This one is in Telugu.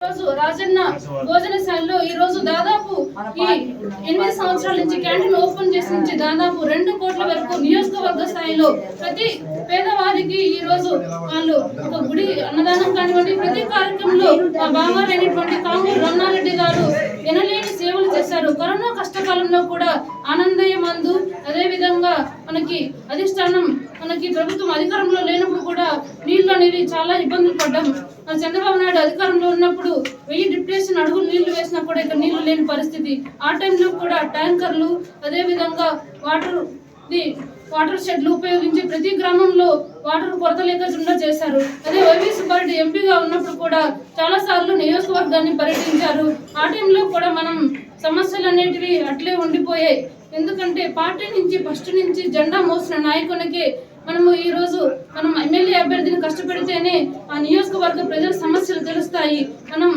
రోజు రాజన్న భోజనశాలలో ఈ రోజు దాదాపు ఈ ఎనిమిది సంవత్సరాల నుంచి క్యాంటీన్ ఓపెన్ చేసి నుంచి దాదాపు రెండు కోట్ల వరకు నియోజకవర్గ స్థాయిలో ప్రతి పేదవారికి ఈ రోజు వాళ్ళు ఒక గుడి అన్నదానం కానివ్వండి ప్రతి కార్యక్రమంలో మా బావగారు అయినటువంటి కామూరు రమణారెడ్డి గారు ఎనలేని సేవలు చేశారు. కరోనా కష్టకాలంలో కూడా ఆనందయ్య మందు అదేవిధంగా మనకి అధిష్టానం మనకి ప్రభుత్వం అధికారంలో లేనప్పుడు కూడా నీళ్ళు అనేవి చాలా ఇబ్బందులు పడ్డాం చంద్రబాబు నాయుడు అధికారంలో ఉన్నప్పుడు వెయ్యి డిప్రెషన్ అడుగులు నీళ్ళు వేసినా కూడా ఇక్కడ నీళ్ళు లేని పరిస్థితి. ఆ టైంలో కూడా ట్యాంకర్లు అదే విధంగా వాటర్ ది వాటర్ షెడ్లు ఉపయోగించి ప్రతి గ్రామంలో వాటర్ కొరత లేకుండా చేశారు. అదే వైవి సుబ్బారెడ్డి ఎంపీగా ఉన్నప్పుడు కూడా చాలా సార్లు నియోజకవర్గాన్ని పర్యటించారు. ఆ టైంలో కూడా మనం సమస్యలు అనేటివి అట్లే ఉండిపోయాయి. ఎందుకంటే పార్టీ నుంచి ఫస్ట్ నుంచి జెండా మోసిన నాయకునికి మనము ఈ రోజు మనం ఎమ్మెల్యే అభ్యర్థిని కష్టపెడితేనే ఆ నియోజకవర్గ ప్రజల సమస్యలు తెలుస్తాయి. మనం